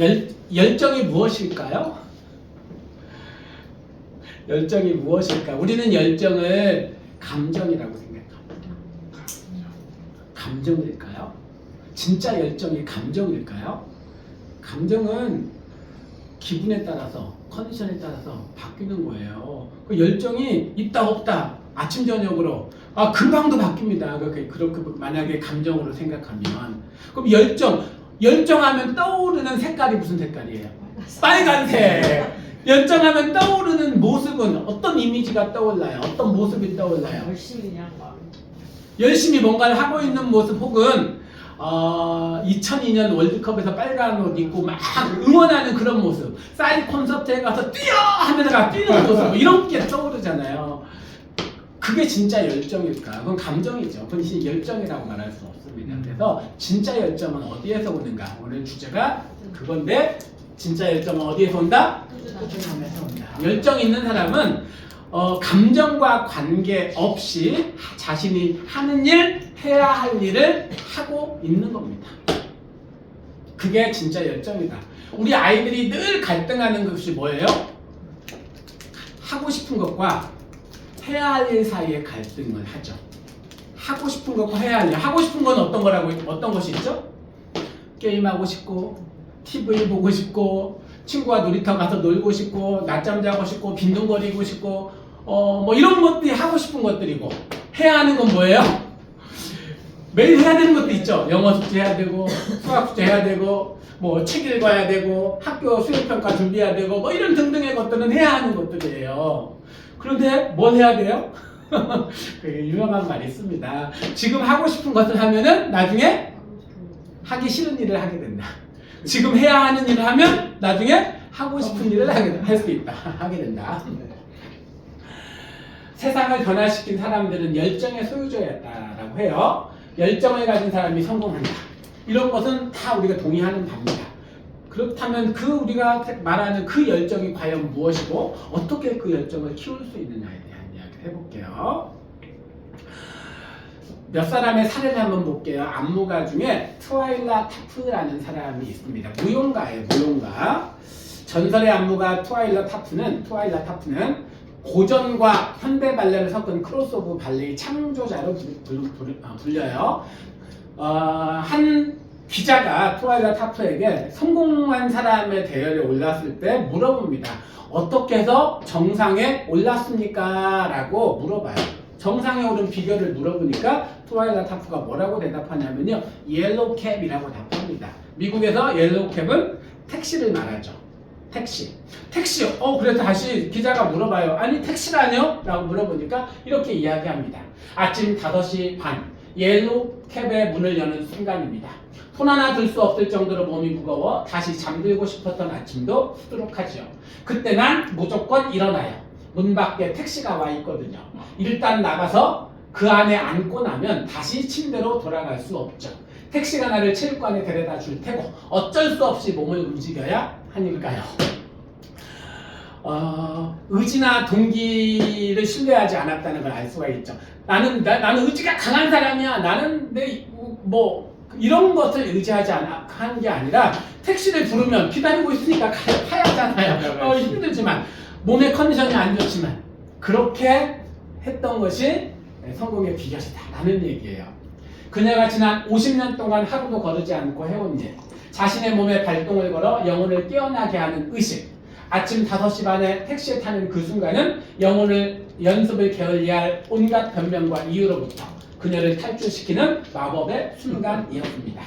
열, 열정이 무엇일까요? 열정이 무엇일까? 우리는 열정을 감정이라고 생각합니다. 감정일까요? 진짜 열정이 감정일까요? 감정은 기분에 따라서 컨디션에 따라서 바뀌는 거예요. 그 열정이 있다 없다 아침 저녁으로 아 금방도 바뀝니다. 그렇게 그렇게 만약에 감정으로 생각하면 그럼 열정 열정하면 떠오르는 색깔이 무슨 색깔이에요? 빨간색. 열정하면 떠오르는 모습은 어떤 이미지가 떠올라요? 어떤 모습이 떠올라요? 열심히 그냥 막 열심히 뭔가를 하고 있는 모습 혹은 어, 2002년 월드컵에서 빨간 옷 입고 막 응원하는 그런 모습 사이드 콘서트에 가서 뛰어 하면서 뛰는 모습 뭐 이런 게 떠오르잖아요 그게 진짜 열정일까? 그건 감정이죠 그건 열정이라고 말할 수 없습니다 그래서 진짜 열정은 어디에서 오는가? 오늘 주제가 그건데 진짜 열정은 어디에서 온다? 꾸준함에서 온다. 열정 있는 사람은 어, 감정과 관계 없이 자신이 하는 일, 해야 할 일을 하고 있는 겁니다. 그게 진짜 열정이다. 우리 아이들이 늘 갈등하는 것이 뭐예요? 하고 싶은 것과 해야 할 일 사이에 갈등을 하죠. 하고 싶은 것과 해야 할 일. 하고 싶은 건 어떤 거라고 어떤 것이 있죠? 게임 하고 싶고 TV 보고 싶고 친구와 놀이터 가서 놀고 싶고 낮잠 자고 싶고 빈둥거리고 싶고 어 뭐 이런 것들이 하고 싶은 것들이고 해야 하는 건 뭐예요? 매일 해야 되는 것도 있죠. 영어 숙제 해야 되고 수학 숙제 해야 되고 뭐 책 읽어야 되고 학교 수행 평가 준비해야 되고 뭐 이런 등등의 것들은 해야 하는 것들이에요. 그런데 뭘 해야 돼요? 그 유명한 말이 있습니다. 지금 하고 싶은 것을 하면은 나중에 하기 싫은 일을 하게 된다. 지금 해야 하는 일을 하면 나중에 하고 싶은 일을 하게 할 수 있다. 하게 된다. 세상을 변화시킨 사람들은 열정의 소유자였다라고 해요. 열정을 가진 사람이 성공한다. 이런 것은 다 우리가 동의하는 바입니다. 그렇다면 그 우리가 말하는 그 열정이 과연 무엇이고 어떻게 그 열정을 키울 수 있느냐에 대한 해볼게요. 몇 사람의 사례를 한번 볼게요. 안무가 중에 트와일라 타프라는 사람이 있습니다. 무용가예요, 무용가. 전설의 안무가 트와일라 타프는 트와일라 타프는 고전과 현대 발레를 섞은 크로스오브 발레의 창조자로 아, 불려요. 어, 한 기자가 트와일라 타프에게 성공한 사람의 대열에 올랐을 때 물어봅니다. 어떻게 해서 정상에 올랐습니까? 라고 물어봐요. 정상에 오른 비결을 물어보니까 트와일라 타프가 뭐라고 대답하냐면요. 옐로우 캡이라고 답합니다. 미국에서 옐로우 캡은 택시를 말하죠. 택시. 택시. 어, 그래서 다시 기자가 물어봐요. 아니, 택시라뇨? 라고 물어보니까 이렇게 이야기합니다. 아침 5시 반. 옐로우 캡의 문을 여는 순간입니다. 손 하나 들 수 없을 정도로 몸이 무거워 다시 잠들고 싶었던 아침도 수두룩하지요. 그때 난 무조건 일어나요. 문 밖에 택시가 와 있거든요. 일단 나가서 그 안에 앉고 나면 다시 침대로 돌아갈 수 없죠. 택시가 나를 체육관에 데려다 줄 테고 어쩔 수 없이 몸을 움직여야 하니까요. 어, 의지나 동기를 신뢰하지 않았다는 걸 알 수가 있죠. 나는 나, 나는 의지가 강한 사람이야. 나는 내 뭐 이런 것을 의지하지 않아 한게 아니라 택시를 부르면 기다리고 있으니까 가, 가야잖아요. 어, 힘들지만 몸의 컨디션이 안 좋지만 그렇게 했던 것이 성공의 비결이다라는 얘기예요. 그녀가 지난 50년 동안 하루도 거르지 않고 해온 일, 자신의 몸에 발동을 걸어 영혼을 깨어나게 하는 의식, 아침 5시 반에 택시에 타는 그 순간은 영혼을 연습을 게을리할 온갖 변명과 이유로부터 그녀를 탈출시키는 마법의 순간이었습니다.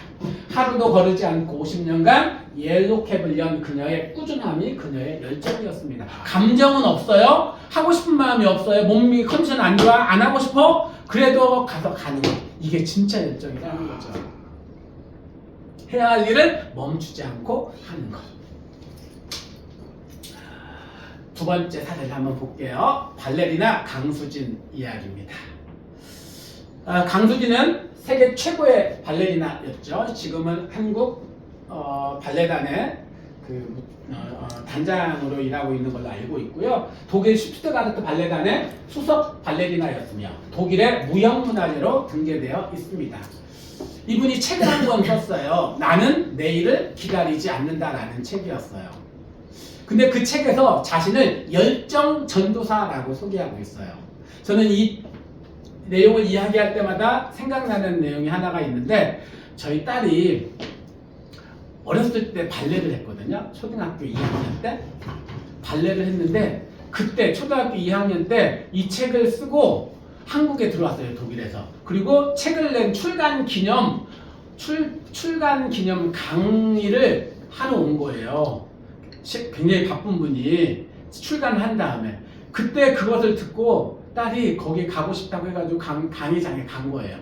하루도 거르지 않고 50년간 옐로캡을 연 그녀의 꾸준함이 그녀의 열정이었습니다. 감정은 없어요. 하고 싶은 마음이 없어요. 몸이 컨디션 안 좋아. 안 하고 싶어. 그래도 가서 가는 거. 이게 진짜 열정이라는 거죠. 해야 할 일을 멈추지 않고 하는 것. 두 번째 사례를 한번 볼게요. 발레리나 강수진 이야기입니다. 아, 강수진은 세계 최고의 발레리나였죠. 지금은 한국 어, 발레단의 그 어, 어, 단장으로 일하고 있는 걸로 알고 있고요. 독일 슈트가르트 발레단의 수석 발레리나였으며 독일의 무형문화재로 등재되어 있습니다. 이분이 책을 한 권 썼어요. 나는 내일을 기다리지 않는다라는 책이었어요. 근데 그 책에서 자신을 열정 전도사라고 소개하고 있어요. 저는 이 내용을 이야기할 때마다 생각나는 내용이 하나가 있는데 저희 딸이 어렸을 때 발레를 했거든요. 초등학교 2학년 때 발레를 했는데 그때 초등학교 2학년 때 이 책을 쓰고 한국에 들어왔어요 독일에서 그리고 책을 낸 출간 기념 출, 출간 기념 강의를 하러 온 거예요. 시- 굉장히 바쁜 분이 출간을 한 다음에 그때 그것을 듣고 딸이 거기 가고 싶다고 해가지고 강, 강의장에 간 거예요.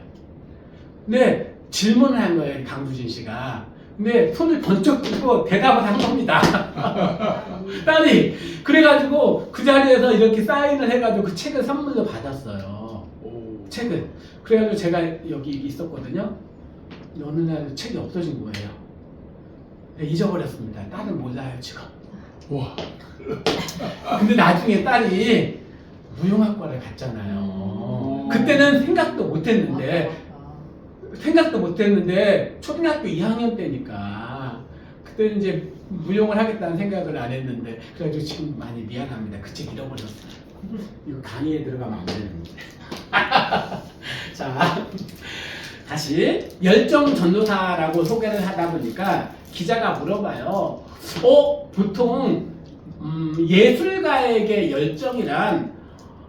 근데 질문을 한 거예요 이 강수진 씨가. 근데 손을 번쩍 들고 대답을 한 겁니다. 딸이 그래가지고 그 자리에서 이렇게 사인을 해가지고 그 책을 선물로 받았어요. 오. 책을. 그래가지고 제가 여기 있었거든요. 어느 날 책이 없어진 거예요. 네, 잊어버렸습니다. 딸은 몰라요 지금. 와. 근데 나중에 딸이 무용학과를 갔잖아요. 그때는 생각도 못했는데 생각도 못했는데 초등학교 2학년 때니까 그때 이제 무용을 하겠다는 생각을 안 했는데 그래가지고 지금 많이 미안합니다. 그 책 잃어버렸어요. 이거 강의에 들어가면 안 되는데. 자 다시 열정 전도사라고 소개를 하다 보니까 기자가 물어봐요. 어 보통 음, 예술가에게 열정이란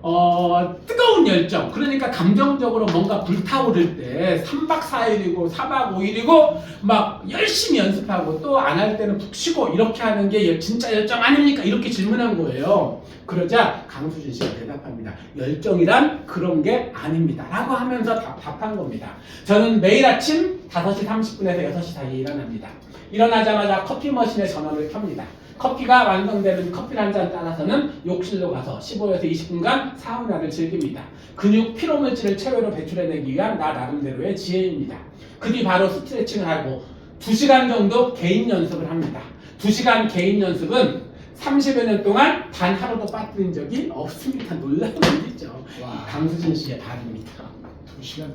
어, 뜨거운 열정, 그러니까 감정적으로 뭔가 불타오를 때 3박 4일이고 4박 5일이고 막 열심히 연습하고 또 안 할 때는 푹 쉬고 이렇게 하는 게 열- 진짜 열정 아닙니까? 이렇게 질문한 거예요. 그러자 강수진 씨가 대답합니다. 열정이란 그런 게 아닙니다. 라고 하면서 답, 답한 겁니다. 저는 매일 아침 5시 30분에서 6시 사이에 일어납니다. 일어나자마자 커피 머신에 전원을 켭니다. 커피가 완성되는 커피 한 잔 따라서는 욕실로 가서 15에서 20분간 사우나를 즐깁니다. 근육 피로 물질을 체외로 배출해내기 위한 나 나름대로의 지혜입니다. 그 뒤 바로 스트레칭을 하고 2시간 정도 개인 연습을 합니다. 2시간 개인 연습은 30여 년 동안 단 하루도 빠뜨린 적이 없습니다. 놀라운 일이죠. 와. 강수진 씨의 답입니다. 두 시간.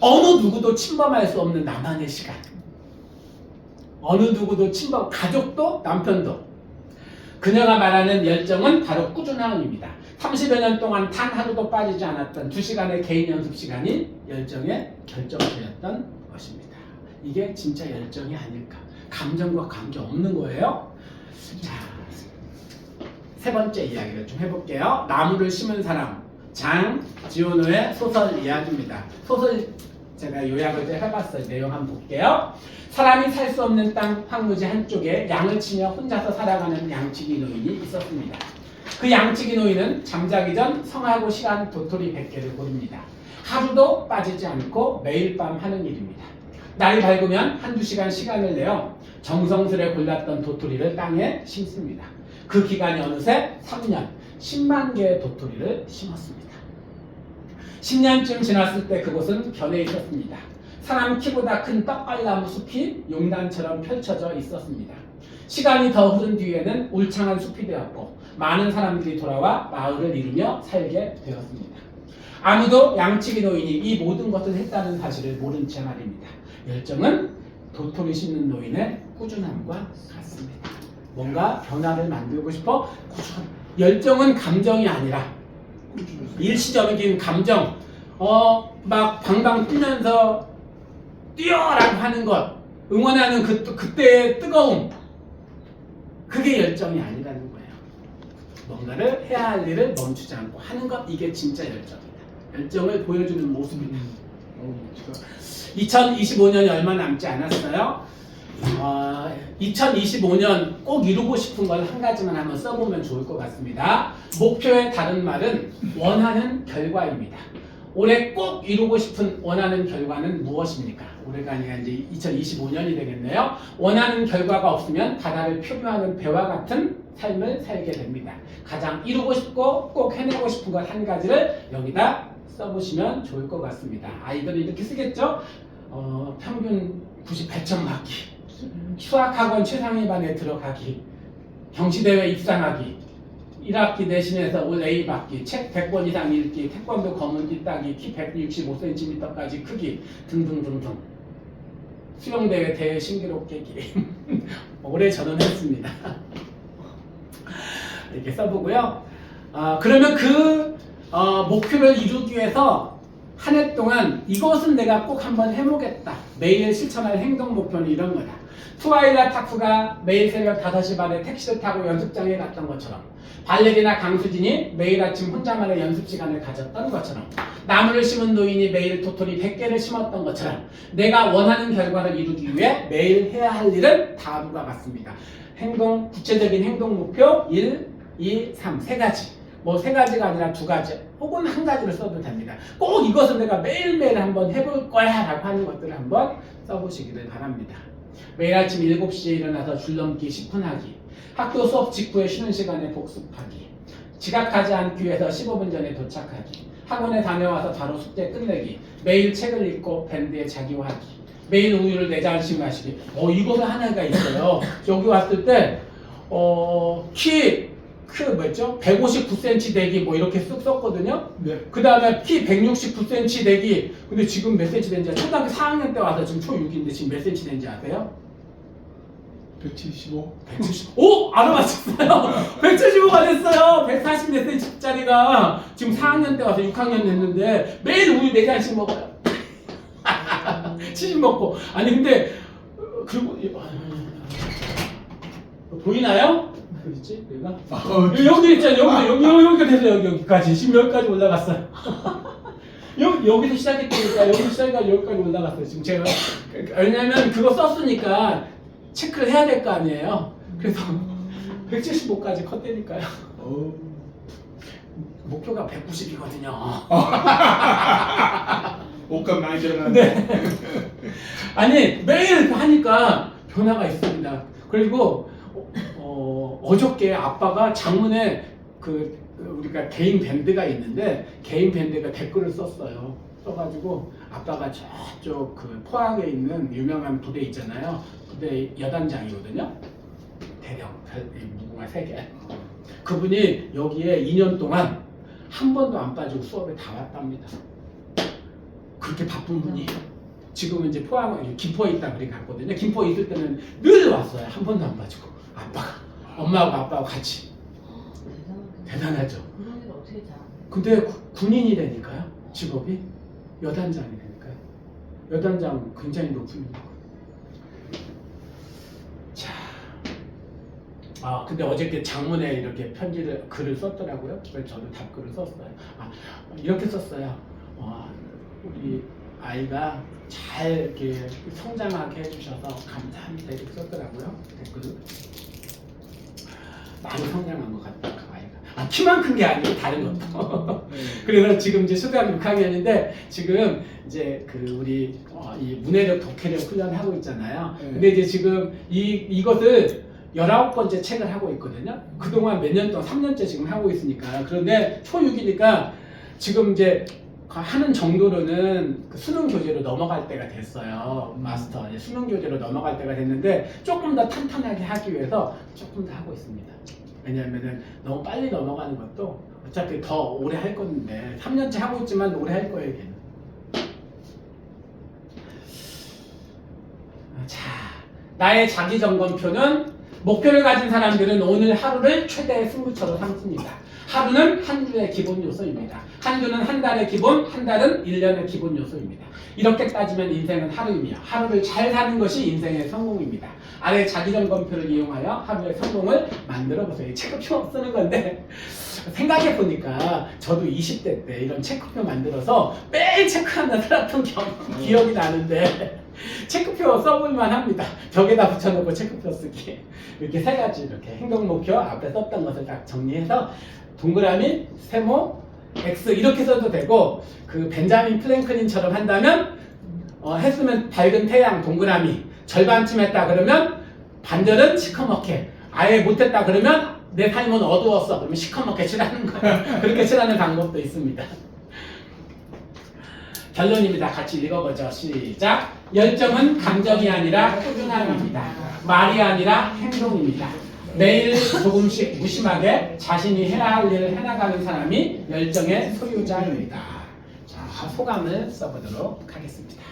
어느 누구도 침범할 수 없는 나만의 시간. 어느 누구도 침범, 가족도 남편도. 그녀가 말하는 열정은 바로 꾸준함입니다. 30여 년 동안 단 하루도 빠지지 않았던 2시간의 개인 연습 시간이 열정의 결정체였던 것입니다. 이게 진짜 열정이 아닐까. 감정과 관계 없는 거예요. 자, 세 번째 이야기를 좀 해볼게요. 나무를 심은 사람 장지원호의 소설 이야기입니다. 소설 제가 요약을 좀 해봤어요. 내용 한번 볼게요. 사람이 살 수 없는 땅 황무지 한쪽에 양을 치며 혼자서 살아가는 양치기 노인이 있었습니다. 그 양치기 노인은 잠자기 전 성하고 시간 도토리 100개를 고릅니다. 하루도 빠지지 않고 매일 밤 하는 일입니다. 날이 밝으면 한두 시간 시간을 내어 정성스레 골랐던 도토리를 땅에 심습니다. 그 기간이 어느새 3년, 10만 개의 도토리를 심었습니다. 10년쯤 지났을 때 그곳은 변해 있었습니다. 사람 키보다 큰 떡갈나무 숲이 용단처럼 펼쳐져 있었습니다. 시간이 더 흐른 뒤에는 울창한 숲이 되었고 많은 사람들이 돌아와 마을을 이루며 살게 되었습니다. 아무도 양치기 노인이 이 모든 것을 했다는 사실을 모른 채 말입니다. 열정은 도토리 심는 노인의 꾸준함과 같습니다. 뭔가 변화를 만들고 싶어 꾸준. 열정은 감정이 아니라 일시적인 감정, 어, 막 방방 뛰면서 뛰어라고 하는 것, 응원하는 그, 그때의 뜨거움, 그게 열정이 아니라는 거예요. 뭔가를 해야 할 일을 멈추지 않고 하는 것, 이게 진짜 열정이다. 열정을 보여주는 모습이다. 멋지다. 2025년이 얼마 남지 않았어요. 어, 2025년 꼭 이루고 싶은 걸 한 가지만 한번 써보면 좋을 것 같습니다. 목표의 다른 말은 원하는 결과입니다. 올해 꼭 이루고 싶은 원하는 결과는 무엇입니까? 올해가 아니라 이제 2025년이 되겠네요. 원하는 결과가 없으면 바다를 표류하는 배와 같은 삶을 살게 됩니다. 가장 이루고 싶고 꼭 해내고 싶은 것 한 가지를 여기다 써보시면 좋을 것 같습니다. 아이들은 이렇게 쓰겠죠? 어, 평균 98점 맞기, 수학학원 최상위반에 들어가기, 경시대회 입상하기, 1학기 내신에서 올 A 받기, 책 100권 이상 읽기, 태권도 검은띠 따기, 키 165cm까지 크기 등등등등. 수영대회 대회 신기록 깨기. 올해 저는 했습니다. 이렇게 써보고요. 아, 그러면 그 어, 목표를 이루기 위해서 한 해 동안 이것은 내가 꼭 한번 해보겠다. 매일 실천할 행동 목표는 이런 거다. 투아일라 타쿠가 매일 새벽 5시 반에 택시를 타고 연습장에 갔던 것처럼 발레리나 강수진이 매일 아침 혼자만의 연습 시간을 가졌던 것처럼 나무를 심은 노인이 매일 도토리 100개를 심었던 것처럼 내가 원하는 결과를 이루기 위해 매일 해야 할 일은 다음과 같습니다. 행동, 구체적인 행동 목표 1, 2, 3, 세 가지. 뭐 세 가지가 아니라 두 가지 혹은 한 가지를 써도 됩니다. 꼭 이것은 내가 매일매일 한번 해볼 거야 라고 하는 것들을 한번 써보시기를 바랍니다. 매일 아침 7시에 일어나서 줄넘기 10분 하기 학교 수업 직후에 쉬는 시간에 복습하기 지각하지 않기 위해서 15분 전에 도착하기 학원에 다녀와서 바로 숙제 끝내기 매일 책을 읽고 밴드에 자기화하기 매일 우유를 4잔씩 마시기. 어 이거는 하나가 있어요. 여기 왔을 때 어, 키, 그 뭐였죠? 159cm 되기 뭐 이렇게 쓱 썼거든요. 네. 그 다음에 키 169cm 되기. 근데 지금 몇 cm 된지 초등학교 4학년 때 와서 지금 초6인데 지금 몇 cm 된지 아세요? 175. 170. 오! 알아맞혔어요. 175가 됐어요. 140몇 cm짜리가 지금 4학년 때 와서 6학년 됐는데 매일 우유 4잔씩 먹어요. 치즈 먹고. 아니 근데 어, 그리고 이- 아, 보이나요? 그렇지? 내가 아, 여기 있잖아 여기 여기 여기 돼서 여기 여기까지 지금 여기까지 올라갔어 요. 여기 여기서 시작했으니까 여기 시작해서 여기까지 올라갔어요. 지금 제가 왜냐면 그거 썼으니까 체크를 해야 될 거 아니에요. 그래서 175까지 컸다니까요. 어. 목표가 190이거든요. 옷값 많이 들어가는데. 네. 아니 매일 하니까 변화가 있습니다. 그리고 어, 어저께 아빠가 장문에 그 우리가 개인 밴드가 있는데 개인 밴드가 댓글을 썼어요. 써가지고 아빠가 저쪽 그 포항에 있는 유명한 부대 있잖아요. 부대 여단장이거든요. 대령 무궁화 세 개. 그분이 여기에 2년 동안 한 번도 안 빠지고 수업에 다 왔답니다. 그렇게 바쁜 분이에요. 지금은 이제 포항 김포에 있다 그래 갔거든요. 김포에 있을 때는 늘 왔어요. 한 번도 안 빠지고 아빠가 엄마하고 아빠하고 같이. 대단하죠. 근데 구- 군인이 되니까요. 직업이 여단장이 되니까요. 여단장 굉장히 높은 일이고. 자, 아 근데 어저께 장문에 이렇게 편지를 글을 썼더라고요. 그래서 저도 답글을 썼어요. 아 이렇게 썼어요. 어, 우리 아이가 잘 이렇게 성장하게 해주셔서 감사합니다 이렇게 썼더라고요 댓글을. 많이 성장한 것 같다 그 아이가. 아 키만 큰 게 아니고 다른 것도. 네. 그래서 지금 이제 초등학교 6학년인데 지금 이제 그 우리 어, 이 문해력 독해력 훈련을 하고 있잖아요. 네. 근데 이제 지금 이 이것을 19번째 책을 하고 있거든요. 그동안 몇 년 동안 3년째 지금 하고 있으니까. 그런데 초6이니까 지금 이제 하는 정도로는 그 수능 교재로 넘어갈 때가 됐어요. 마스터 이제 수능 교재로 넘어갈 때가 됐는데 조금 더 탄탄하게 하기 위해서 조금 더 하고 있습니다. 왜냐하면은 너무 빨리 넘어가는 것도 어차피 더 오래 할 건데 3년째 하고 있지만 오래 할 거예요. 걔는. 자, 나의 자기 점검표는 목표를 가진 사람들은 오늘 하루를 최대의 승부처로 삼습니다. 하루는 한 주의 기본 요소입니다. 한 주는 한 달의 기본, 한 달은 1년의 기본 요소입니다. 이렇게 따지면 인생은 하루이며 하루를 잘 사는 것이 인생의 성공입니다. 아래 자기점검표를 이용하여 하루의 성공을 만들어 보세요. 체크표 쓰는 건데 생각해 보니까 저도 20대 때 이런 체크표 만들어서 매일 체크하는 살았던 경, 기억이 나는데 체크표 써볼만 합니다. 벽에다 붙여놓고 체크표 쓰기. 이렇게 세 가지 이렇게 행동 목표 앞에 썼던 것을 딱 정리해서 동그라미, 세모, X 이렇게 써도 되고 그 벤자민 플랭클린처럼 한다면 어, 했으면 밝은 태양 동그라미 절반쯤 했다 그러면 반절은 시커멓게 아예 못했다 그러면 내 삶은 어두웠어. 그러면 시커멓게 칠하는 거야. 그렇게 칠하는 방법도 있습니다. 결론입니다. 같이 읽어보죠. 시작. 열정은 감정이 아니라 꾸준함입니다. 말이 아니라 행동입니다 매일 조금씩 무심하게 자신이 해야 할 일을 해나가는 사람이 열정의 소유자입니다. 자, 소감을 써보도록 하겠습니다.